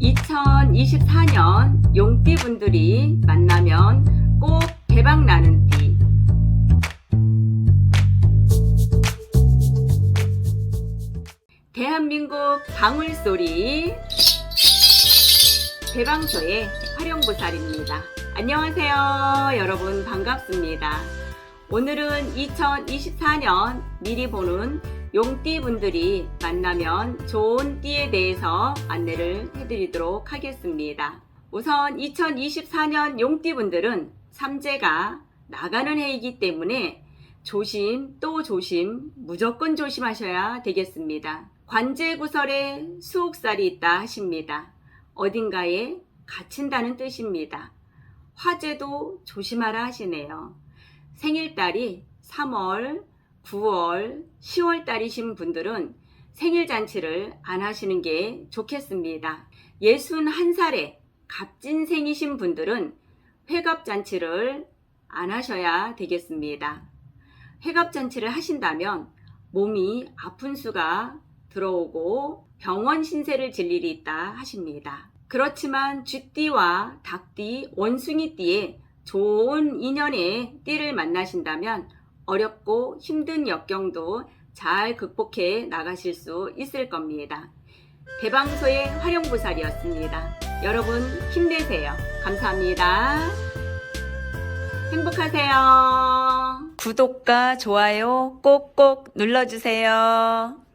2024년 용띠 분들이 만나면 꼭 대박 나는 띠. 대한민국 방울소리 대방소의 활용보살입니다. 안녕하세요. 여러분 반갑습니다. 오늘은 2024년 미리 보는 용띠 분들이 만나면 좋은 띠에 대해서 안내를 해드리도록 하겠습니다. 우선 2024년 용띠 분들은 삼재가 나가는 해이기 때문에 조심 또 조심 무조건 조심하셔야 되겠습니다. 관제 구설에 수옥살이 있다 하십니다. 어딘가에 갇힌다는 뜻입니다. 화재도 조심하라 하시네요. 생일달이 3월, 9월, 10월 달이신 분들은 생일 잔치를 안 하시는 게 좋겠습니다. 61살에 갑진생이신 분들은 회갑 잔치를 안 하셔야 되겠습니다. 회갑 잔치를 하신다면 몸이 아픈 수가 들어오고 병원 신세를 질 일이 있다 하십니다. 그렇지만 쥐띠와 닭띠, 원숭이띠에 좋은 인연의 띠를 만나신다면 어렵고 힘든 역경도 잘 극복해 나가실 수 있을 겁니다. 대방소의 활용부살이었습니다. 여러분 힘내세요. 감사합니다. 행복하세요. 구독과 좋아요 꼭꼭 눌러주세요.